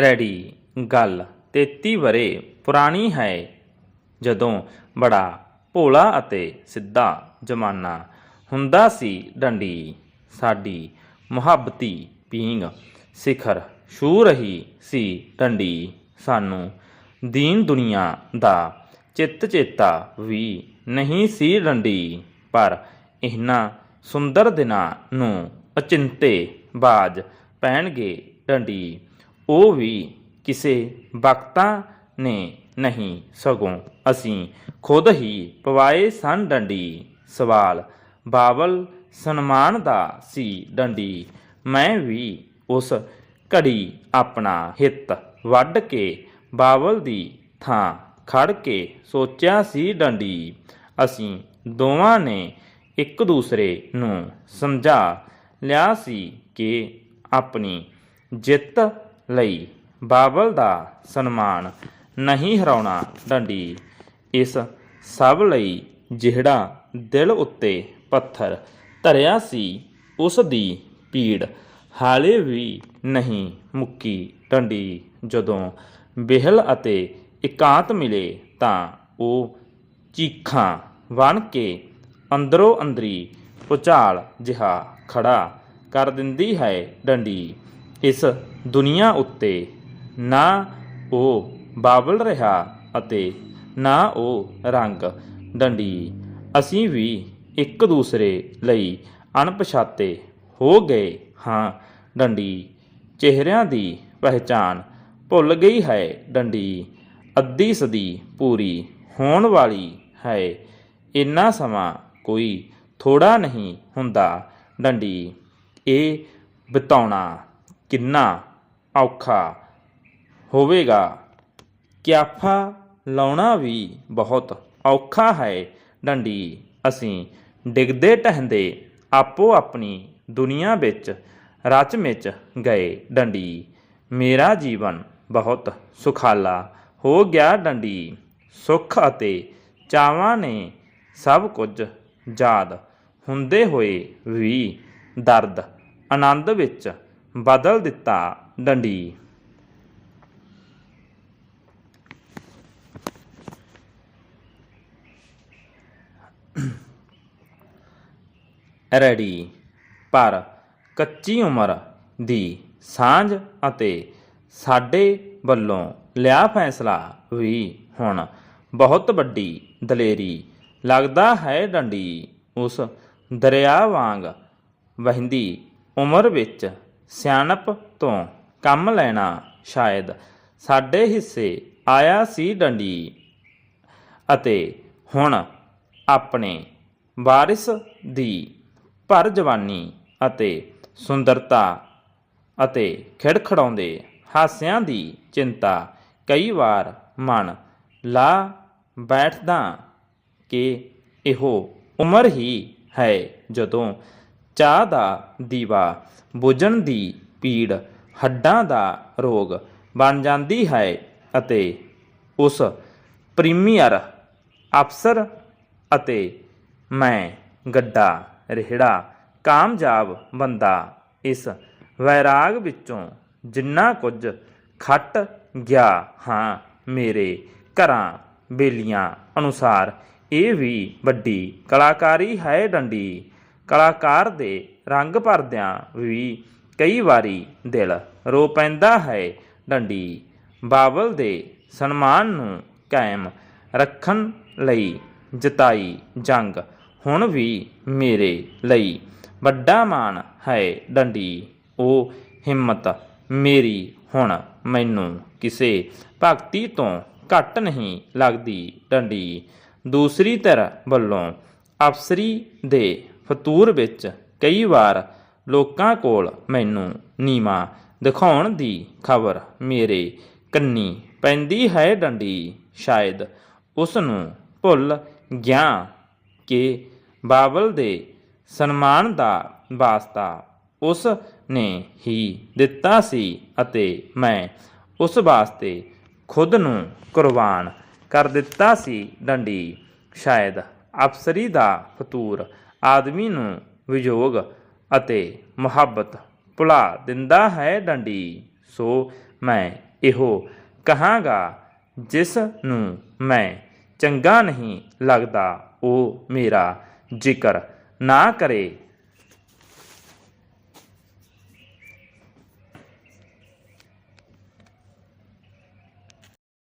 Ready. ਗੱਲ 33 ਵਰੇ ਪੁਰਾਣੀ ਹੈ, ਜਦੋਂ ਬੜਾ ਭੋਲਾ ਅਤੇ ਸਿੱਧਾ ਜਮਾਨਾ ਹੁੰਦਾ ਸੀ ਡੰਡੀ। ਸਾਡੀ ਮੁਹੱਬਤੀ ਪੀਂਗ ਸਿਖਰ ਛੂ ਰਹੀ ਸੀ ਡੰਡੀ। ਸਾਨੂੰ ਦੀਨ ਦੁਨੀਆ ਦਾ ਚਿੱਤ ਚੇਤਾ ਵੀ ਨਹੀਂ ਸੀ ਡੰਡੀ। ਪਰ ਇਹਨਾਂ ਸੁੰਦਰ ਦਿਨਾਂ ਨੂੰ ਅਚਿੰਤੇ ਬਾਜ ਪੈਣਗੇ ਡੰਡੀ। ਉਹ ਵੀ ਕਿਸੇ ਵਕਤਾਂ ਨੇ ਨਹੀਂ ਸਗੋਂ ਅਸੀਂ ਖੁਦ ਹੀ ਪਵਾਏ ਸਨ ਡੰਡੀ। ਸਵਾਲ ਬਾਬਲ ਸਨਮਾਨ ਦਾ ਸੀ ਡੰਡੀ। ਮੈਂ ਵੀ ਉਸ ਘੜੀ ਆਪਣਾ ਹਿੱਤ ਵੱਢ ਕੇ ਬਾਬਲ ਦੀ ਥਾਂ ਖੜ ਕੇ ਸੋਚਿਆ ਸੀ ਡੰਡੀ। ਅਸੀਂ ਦੋਵਾਂ ਨੇ ਇੱਕ ਦੂਸਰੇ ਨੂੰ ਸਮਝਾ ਲਿਆ ਸੀ ਕਿ ਆਪਣੀ ਜਿੱਤ ਲਈ ਬਾਬਲ ਦਾ ਸਨਮਾਨ ਨਹੀਂ ਹਰਾਉਣਾ ਡੰਡੀ। ਇਸ ਸਭ ਲਈ ਜਿਹੜਾ ਦਿਲ ਉੱਤੇ ਪੱਥਰ ਧਰਿਆ ਸੀ, ਉਸ ਦੀ ਪੀੜ ਹਾਲੇ ਵੀ ਨਹੀਂ ਮੁੱਕੀ ਡੰਡੀ। ਜਦੋਂ ਬਿਹਲ ਅਤੇ ਇਕਾਂਤ ਮਿਲੇ ਤਾਂ ਉਹ ਚੀਖਾਂ ਬਣ ਕੇ ਅੰਦਰੋਂ ਅੰਦਰੀ ਪੁਚਾਲ ਜਿਹਾ ਖੜਾ ਕਰ ਦਿੰਦੀ ਹੈ ਡੰਡੀ। ਇਸ ਦੁਨੀਆ ਉੱਤੇ ਨਾ ਉਹ ਬਾਬਲ ਰਿਹਾ ਅਤੇ ਨਾ ਉਹ ਰੰਗ ਡੰਡੀ। ਅਸੀਂ ਵੀ ਇੱਕ ਦੂਸਰੇ ਲਈ ਅਣਪਛਾਤੇ ਹੋ ਗਏ ਹਾਂ ਡੰਡੀ। ਚਿਹਰਿਆਂ ਦੀ ਪਹਿਚਾਨ ਭੁੱਲ ਗਈ ਹੈ ਡੰਡੀ। ਅੱਧੀ ਸਦੀ ਪੂਰੀ ਹੋਣ ਵਾਲੀ ਹੈ। ਇੰਨਾ ਸਮਾਂ ਕੋਈ ਥੋੜਾ ਨਹੀਂ ਹੁੰਦਾ ਡੰਡੀ। ਇਹ ਬਿਤਾਉਣਾ ਕਿੰਨਾ ਔਖਾ ਹੋਵੇਗਾ? ਕਿਆਫਾ ਲਾਉਣਾ ਵੀ ਬਹੁਤ ਔਖਾ ਹੈ ਡੰਡੀ। ਅਸੀਂ ਡਿੱਗਦੇ ਟਹਿੰਦੇ ਆਪੋ ਆਪਣੀ ਦੁਨੀਆ ਵਿੱਚ ਰਚ ਵਿੱਚ ਗਏ ਡੰਡੀ। ਮੇਰਾ ਜੀਵਨ ਬਹੁਤ ਸੁਖਾਲਾ ਹੋ ਗਿਆ ਡੰਡੀ। ਸੁੱਖ ਅਤੇ ਚਾਵਾਂ ਨੇ ਸਭ ਕੁਝ ਯਾਦ ਹੁੰਦੇ ਹੋਏ ਵੀ ਦਰਦ ਆਨੰਦ ਵਿੱਚ ਬਦਲ ਦਿੱਤਾ ਡੰਡੀ। ਰੈਡੀ। ਪਰ ਕੱਚੀ ਉਮਰ ਦੀ ਸਾਂਝ ਅਤੇ ਸਾਡੇ ਵੱਲੋਂ ਲਿਆ ਫੈਸਲਾ ਵੀ ਹੁਣ ਬਹੁਤ ਵੱਡੀ ਦਲੇਰੀ। ਲੱਗਦਾ ਹੈ ਡੰਡੀ ਉਸ ਦਰਿਆ ਵਾਂਗ ਵਹਿੰਦੀ ਉਮਰ ਵਿੱਚ ਸਿਆਣਪ ਤੋਂ ਕੰਮ ਲੈਣਾ ਸ਼ਾਇਦ ਸਾਡੇ ਹਿੱਸੇ ਆਇਆ ਸੀ ਡੰਡੀ। ਅਤੇ ਹੁਣ ਆਪਣੇ ਵਾਰਿਸ ਦੀ ਭਰ ਜਵਾਨੀ ਅਤੇ ਸੁੰਦਰਤਾ ਅਤੇ ਖਿੜਖੜਾਉਂਦੇ ਹਾਸਿਆਂ ਦੀ ਚਿੰਤਾ ਕਈ ਵਾਰ ਮਨ ਲਾ ਬੈਠਦਾ ਕਿ ਇਹੋ ਉਮਰ ਹੀ ਹੈ ਜਦੋਂ ਚਾਹ ਦਾ ਦੀਵਾ, ਬੁਝਣ ਦੀ ਪੀੜ, ਹੱਡਾਂ ਦਾ ਰੋਗ ਬਣ ਜਾਂਦੀ ਹੈ ਅਤੇ ਉਸ ਪ੍ਰੀਮੀਅਰ ਅਫਸਰ ਅਤੇ ਮੈਂ ਗੱਡਾ, ਰਹਿੜਾ, ਕਾਮਯਾਬ ਬੰਦਾ ਇਸ ਵੈਰਾਗ ਵਿੱਚੋਂ ਜਿੰਨਾ ਕੁਝ ਖੱਟ ਗਿਆ ਹਾਂ ਮੇਰੇ ਘਰਾਂ ਬੇਲੀਆਂ ਅਨੁਸਾਰ, ਇਹ ਵੀ ਵੱਡੀ ਕਲਾਕਾਰੀ ਹੈ ਡੰਡੀ। ਕਲਾਕਾਰ ਦੇ ਰੰਗ ਭਰਦਿਆਂ ਵੀ ਕਈ ਵਾਰੀ ਦਿਲ ਰੋ ਪੈਂਦਾ ਹੈ ਡੰਡੀ। ਬਾਬਲ ਦੇ ਸਨਮਾਨ ਨੂੰ ਕਾਇਮ ਰੱਖਣ ਲਈ ਜਤਾਈ ਜੰਗ ਹੁਣ ਵੀ ਮੇਰੇ ਲਈ ਵੱਡਾ ਮਾਣ ਹੈ ਡੰਡੀ। ਉਹ ਹਿੰਮਤ ਮੇਰੀ ਹੁਣ ਮੈਨੂੰ ਕਿਸੇ ਭਗਤੀ ਤੋਂ ਘੱਟ ਨਹੀਂ ਲੱਗਦੀ ਡੰਡੀ। ਦੂਸਰੀ ਧਿਰ ਵੱਲੋਂ ਅਫਸਰੀ ਦੇ ਫਤੂਰ ਵਿੱਚ ਕਈ ਵਾਰ ਲੋਕਾਂ ਕੋਲ ਮੈਨੂੰ ਨੀਵਾ ਦਿਖਾਉਣ ਦੀ ਖਬਰ ਮੇਰੇ ਕੰਨੀ ਪੈਂਦੀ ਹੈ ਡੰਡੀ। ਸ਼ਾਇਦ ਉਸ ਨੂੰ ਭੁੱਲ ਗਿਆ ਕਿ ਬਾਬਲ ਦੇ ਸਨਮਾਨ ਦਾ ਵਾਸਤਾ ਉਸ ਨੇ ਹੀ ਦਿੱਤਾ ਸੀ ਅਤੇ ਮੈਂ ਉਸ ਵਾਸਤੇ ਖੁਦ ਨੂੰ ਕੁਰਬਾਨ ਕਰ ਦਿੱਤਾ ਸੀ ਡੰਡੀ। ਸ਼ਾਇਦ ਅਫਸਰੀ ਦਾ ਫਤੂਰ ਆਦਮੀ ਨੂੰ ਵਿਯੋਗ ਅਤੇ ਮੁਹੱਬਤ ਭੁਲਾ ਦਿੰਦਾ ਹੈ ਡੰਡੀ। ਸੋ ਮੈਂ ਇਹੋ ਕਹਾਂਗਾ, ਜਿਸ ਨੂੰ ਮੈਂ ਚੰਗਾ ਨਹੀਂ ਲੱਗਦਾ, ਉਹ ਮੇਰਾ ਜ਼ਿਕਰ ਨਾ ਕਰੇ।